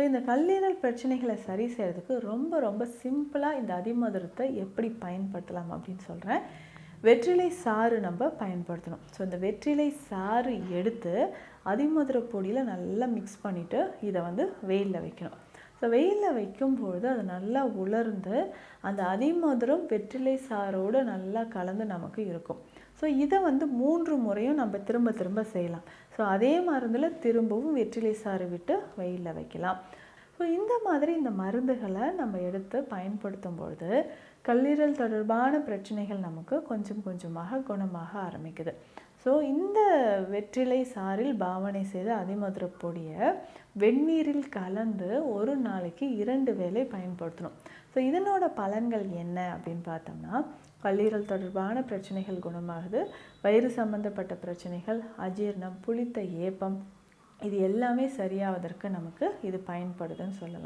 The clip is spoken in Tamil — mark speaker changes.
Speaker 1: ஸோ இந்த கல்லீரல் பிரச்சனைகளை சரி செய்கிறதுக்கு ரொம்ப ரொம்ப சிம்பிளாக இந்த அதிமதுரத்தை எப்படி பயன்படுத்தலாம் அப்படின்னு சொல்கிறேன் வெற்றிலை சாறு நம்ம பயன்படுத்தணும். ஸோ இந்த வெற்றிலை சாறு எடுத்து அதிமதுர பொடியில் நல்லா மிக்ஸ் பண்ணிவிட்டு இதை வந்து வெயிலில் வைக்கணும். ஸோ வெயிலில் வைக்கும்பொழுது அது நல்லா உலர்ந்து அந்த அதிமதுரம் வெற்றிலை சாரோடு நல்லா கலந்து நமக்கு இருக்கும். ஸோ இதை வந்து மூன்று முறையும் நம்ம திரும்ப திரும்ப செய்யலாம். ஸோ அதே மருந்தில் திரும்பவும் வெற்றிலை சாறு விட்டு வெயிலில் வைக்கலாம். ஸோ இந்த மாதிரி இந்த மருந்துகளை நம்ம எடுத்து பயன்படுத்தும் பொழுது கல்லீரல் தொடர்பான பிரச்சனைகள் நமக்கு கொஞ்சம் கொஞ்சமாக குணமாக ஆரம்பிக்குது. ஸோ இந்த வெற்றிலை சாறில் பாவனை செய்த அதிமதுர பொடியை வெந்நீரில் கலந்து ஒரு நாளைக்கு இரண்டு வேளை பயன்படுத்தணும். ஸோ இதனோட பலன்கள் என்ன அப்படின்னு பார்த்தோம்னா கல்லீரல் தொடர்பான பிரச்சனைகள் குணமாகுது வயிறு சம்பந்தப்பட்ட பிரச்சனைகள் அஜீர்ணம் புளித்த ஏப்பம் இது எல்லாமே சரியாவதற்கு நமக்கு இது பயன்படுதுன்னு சொல்லலாம்.